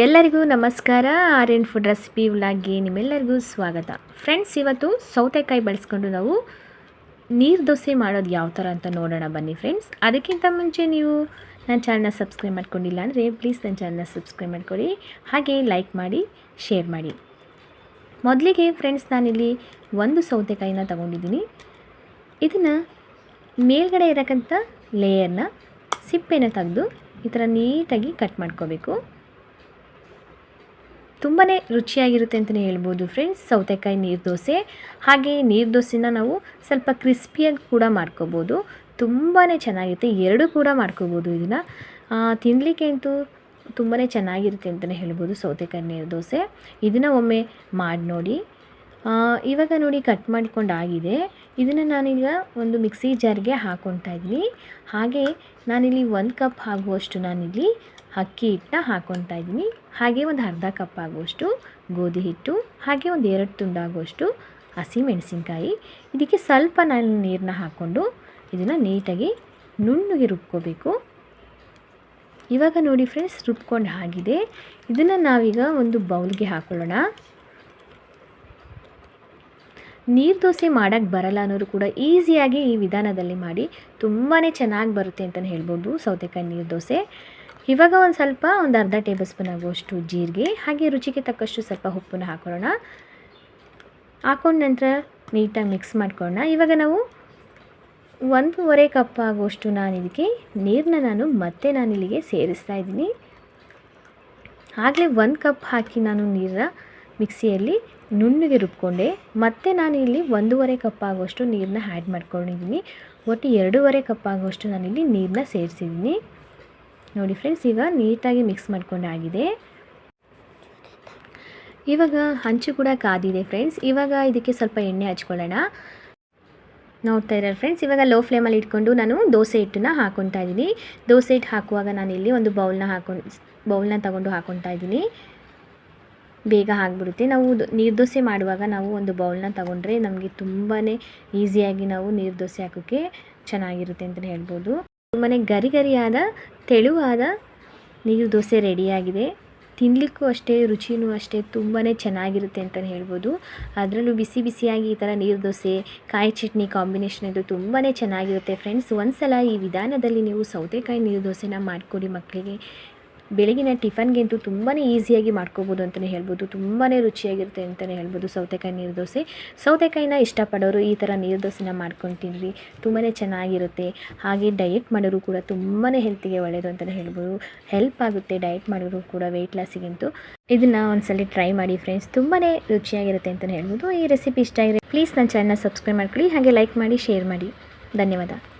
ಎಲ್ಲರಿಗೂ ನಮಸ್ಕಾರ. R N food recipe ವ್ಲಾಗ್ಗೆ ನಿಮ್ಮೆಲ್ಲರಿಗೂ ಸ್ವಾಗತ. ಫ್ರೆಂಡ್ಸ್ ಇವತ್ತು ಸೌತೆಕಾಯಿ ಬಳಸ್ಕೊಂಡು ನಾವು ನೀರು ದೋಸೆ ಮಾಡೋದು ಯಾವ ಥರ ಅಂತ ನೋಡೋಣ ಬನ್ನಿ ಫ್ರೆಂಡ್ಸ್ ಅದಕ್ಕಿಂತ ಮುಂಚೆ ನೀವು ನನ್ನ ಚಾನಲ್ನ ಸಬ್ಸ್ಕ್ರೈಬ್ ಮಾಡ್ಕೊಂಡಿಲ್ಲ ಅಂದರೆ ಪ್ಲೀಸ್ ನನ್ನ ಚಾನಲ್ನ ಸಬ್ಸ್ಕ್ರೈಬ್ ಮಾಡ್ಕೊಳ್ಳಿ. ಹಾಗೆ ಲೈಕ್ ಮಾಡಿ ಶೇರ್ ಮಾಡಿ. ಮೊದಲಿಗೆ ಫ್ರೆಂಡ್ಸ್ ನಾನಿಲ್ಲಿ ಒಂದು ಸೌತೆಕಾಯಿನ ತಗೊಂಡಿದ್ದೀನಿ. ಇದನ್ನು ಮೇಲ್ಗಡೆ ಇರೋಕ್ಕಂಥ ಲೇಯರ್ನ ಸಿಪ್ಪೆನ ತೆಗೆದು ಈ ಥರ ನೀಟಾಗಿ ಕಟ್ ಮಾಡ್ಕೋಬೇಕು. ತುಂಬಾ ರುಚಿಯಾಗಿರುತ್ತೆ ಅಂತಲೇ ಹೇಳ್ಬೋದು ಫ್ರೆಂಡ್ಸ್ ಸೌತೆಕಾಯಿ ನೀರು ದೋಸೆ. ಹಾಗೆ ನೀರು ನಾವು ಸ್ವಲ್ಪ ಕ್ರಿಸ್ಪಿಯಾಗಿ ಕೂಡ ಮಾಡ್ಕೋಬೋದು. ತುಂಬಾ ಚೆನ್ನಾಗಿರುತ್ತೆ. ಎರಡೂ ಕೂಡ ಮಾಡ್ಕೋಬೋದು ಇದನ್ನು. ತಿನ್ನಲಿಕ್ಕೆ ಅಂತೂ ತುಂಬಾ ಚೆನ್ನಾಗಿರುತ್ತೆ ಅಂತಲೇ ಹೇಳ್ಬೋದು ಸೌತೆಕಾಯಿ ನೀರು ದೋಸೆ. ಇದನ್ನು ಒಮ್ಮೆ ಮಾಡಿ ನೋಡಿ. ಇವಾಗ ನೋಡಿ ಕಟ್ ಮಾಡಿಕೊಂಡಾಗಿದೆ. ಇದನ್ನು ನಾನೀಗ ಒಂದು ಮಿಕ್ಸಿ ಜಾರ್ಗೆ ಹಾಕ್ಕೊತಾ ಇದ್ದೀನಿ. ಹಾಗೆ ನಾನಿಲ್ಲಿ ಒಂದು ಕಪ್ ಆಗುವಷ್ಟು ನಾನಿಲ್ಲಿ ಅಕ್ಕಿ ಹಿಟ್ಟನ್ನ ಹಾಕ್ಕೊತಾ ಇದ್ದೀನಿ. ಹಾಗೆ ಒಂದು ಅರ್ಧ ಕಪ್ ಆಗುವಷ್ಟು ಗೋಧಿ ಹಿಟ್ಟು, ಹಾಗೆ ಒಂದು ಎರಡು ತುಂಡಾಗುವಷ್ಟು ಹಸಿ ಮೆಣಸಿನ್ಕಾಯಿ. ಇದಕ್ಕೆ ಸ್ವಲ್ಪ ನಾನು ನೀರನ್ನ ಹಾಕ್ಕೊಂಡು ಇದನ್ನು ನೀಟಾಗಿ ನುಣ್ಣಗೆ ರುಬ್ಕೋಬೇಕು. ಇವಾಗ ನೋಡಿ ಫ್ರೆಂಡ್ಸ್ ರುಬ್ಕೊಂಡು ಆಗಿದೆ. ಇದನ್ನು ನಾವೀಗ ಒಂದು ಬೌಲ್ಗೆ ಹಾಕೊಳ್ಳೋಣ. ನೀರು ದೋಸೆ ಮಾಡೋಕ್ಕೆ ಬರಲ್ಲ ಅನ್ನೋರು ಕೂಡ ಈಸಿಯಾಗಿ ಈ ವಿಧಾನದಲ್ಲಿ ಮಾಡಿ ತುಂಬಾ ಚೆನ್ನಾಗಿ ಬರುತ್ತೆ ಅಂತಲೇ ಹೇಳ್ಬೋದು. ಸೌತೆಕಾಯಿ ನೀರು ದೋಸೆ. ಇವಾಗ ಒಂದು ಸ್ವಲ್ಪ ಒಂದು ಅರ್ಧ ಟೇಬಲ್ ಸ್ಪೂನ್ ಆಗುವಷ್ಟು ಜೀರಿಗೆ, ಹಾಗೆ ರುಚಿಗೆ ತಕ್ಕಷ್ಟು ಸ್ವಲ್ಪ ಉಪ್ಪನ್ನು ಹಾಕೊಳ್ಳೋಣ. ಹಾಕೊಂಡ ನಂತರ ನೀಟಾಗಿ ಮಿಕ್ಸ್ ಮಾಡ್ಕೊಳ್ಳೋಣ. ಇವಾಗ ನಾವು ಒಂದೂವರೆ ಕಪ್ ಆಗುವಷ್ಟು ನಾನು ಇದಕ್ಕೆ ನೀರನ್ನ ನಾನು ಮತ್ತೆ ನಾನು ಇಲ್ಲಿಗೆ ಸೇರಿಸ್ತಾ ಇದ್ದೀನಿ. ಆಗಲೇ ಒಂದು ಕಪ್ ಹಾಕಿ ನಾನು ನೀರನ್ನ ಮಿಕ್ಸಿಯಲ್ಲಿ ನುಣ್ಣಗೆ ರುಬ್ಕೊಂಡೆ. ಮತ್ತು ನಾನು ಇಲ್ಲಿ ಒಂದೂವರೆ ಕಪ್ ಆಗುವಷ್ಟು ನೀರನ್ನ ಆ್ಯಡ್ ಮಾಡ್ಕೊಂಡಿದ್ದೀನಿ. ಒಟ್ಟು ಎರಡೂವರೆ ಕಪ್ ಆಗುವಷ್ಟು ನಾನಿಲ್ಲಿ ನೀರನ್ನ ಸೇರಿಸಿದ್ದೀನಿ. ನೋಡಿ ಫ್ರೆಂಡ್ಸ್ ಈಗ ನೀಟಾಗಿ ಮಿಕ್ಸ್ ಮಾಡ್ಕೊಂಡಾಗಿದೆ ಇವಾಗ ಹಂಚು ಕೂಡ ಕಾದಿದೆ ಫ್ರೆಂಡ್ಸ್ ಇವಾಗ ಇದಕ್ಕೆ ಸ್ವಲ್ಪ ಎಣ್ಣೆ ಹಚ್ಕೊಳ್ಳೋಣ. ನೋಡ್ತಾ ಇದ್ದಾರೆ ಫ್ರೆಂಡ್ಸ್ ಇವಾಗ ಲೋ ಫ್ಲೇಮಲ್ಲಿ ಇಟ್ಕೊಂಡು ನಾನು ದೋಸೆ ಹಿಟ್ಟನ್ನ ಹಾಕೊತಾ ಇದ್ದೀನಿ. ದೋಸೆ ಹಿಟ್ಟು ಹಾಕುವಾಗ ನಾನು ಇಲ್ಲಿ ಒಂದು ಬೌಲ್ನ ಹಾಕೊಂಡು ಬೌಲ್ನ ತಗೊಂಡು ಹಾಕ್ಕೊತಾ ಇದ್ದೀನಿ. ಬೇಗ ಆಗಿಬಿಡುತ್ತೆ. ನಾವು ನೀರ್ದೋಸೆ ಮಾಡುವಾಗ ನಾವು ಒಂದು ಬೌಲ್ನ ತಗೊಂಡ್ರೆ ನಮಗೆ ತುಂಬಾ ಈಸಿಯಾಗಿ ನಾವು ನೀರು ದೋಸೆ ಹಾಕೋಕ್ಕೆ ಚೆನ್ನಾಗಿರುತ್ತೆ ಅಂತಲೇ ಹೇಳ್ಬೋದು. ತುಂಬಾ ಗರಿ ಗರಿಯಾದ ತೆಳುವಾದ ನೀರು ದೋಸೆ ರೆಡಿಯಾಗಿದೆ. ತಿನ್ನಲಿಕ್ಕೂ ಅಷ್ಟೇ, ರುಚಿನೂ ಅಷ್ಟೇ ತುಂಬಾ ಚೆನ್ನಾಗಿರುತ್ತೆ ಅಂತಲೇ ಹೇಳ್ಬೋದು. ಅದರಲ್ಲೂ ಬಿಸಿ ಬಿಸಿಯಾಗಿ ಈ ಥರ ನೀರು ದೋಸೆ, ಕಾಯಿ ಚಟ್ನಿ ಕಾಂಬಿನೇಷನ್ ಇದು ತುಂಬಾ ಚೆನ್ನಾಗಿರುತ್ತೆ. ಫ್ರೆಂಡ್ಸ್ ಒಂದು ಸಲ ಈ ವಿಧಾನದಲ್ಲಿ ನೀವು ಸೌತೆಕಾಯಿ ನೀರು ದೋಸೆನ ಮಾಡಿಕೊಡಿ ಮಕ್ಕಳಿಗೆ. ಬೆಳಗಿನ ಟಿಫನ್ಗಂತೂ ತುಂಬಾ ಈಸಿಯಾಗಿ ಮಾಡ್ಕೋಬೋದು ಅಂತಲೇ ಹೇಳ್ಬೋದು. ತುಂಬಾ ರುಚಿಯಾಗಿರುತ್ತೆ ಅಂತಲೇ ಹೇಳ್ಬೋದು ಸೌತೆಕಾಯಿ ನೀರು ದೋಸೆ. ಸೌತೆಕಾಯಿನ ಇಷ್ಟಪಡೋರು ಈ ಥರ ನೀರು ದೋಸೆನ ಮಾಡ್ಕೊಂಡು ತಿನ್ನಿರಿ ತುಂಬಾ ಚೆನ್ನಾಗಿರುತ್ತೆ. ಹಾಗೆ ಡಯೆಟ್ ಮಾಡೋರು ಕೂಡ ತುಂಬಾ ಹೆಲ್ತಿಗೆ ಒಳ್ಳೆಯದು ಅಂತಲೇ ಹೇಳ್ಬೋದು. ಹೆಲ್ಪ್ ಆಗುತ್ತೆ ಡಯೆಟ್ ಮಾಡೋರು ಕೂಡ ವೆಯ್ಟ್ ಲಾಸಿಗಂತೂ ಇದನ್ನು ಒಂದ್ಸಲ ಟ್ರೈ ಮಾಡಿ ಫ್ರೆಂಡ್ಸ್ ತುಂಬಾ ರುಚಿಯಾಗಿರುತ್ತೆ ಅಂತಲೇ ಹೇಳ್ಬೋದು. ಈ ರೆಸಿಪಿ ಇಷ್ಟ ಆಗಿರೋ ಪ್ಲೀಸ್ ನನ್ನ ಚಾನಲ್ ಸಬ್ಸ್ಕ್ರೈಬ್ ಮಾಡ್ಕೊಳ್ಳಿ. ಹಾಗೆ ಲೈಕ್ ಮಾಡಿ ಶೇರ್ ಮಾಡಿ. ಧನ್ಯವಾದ.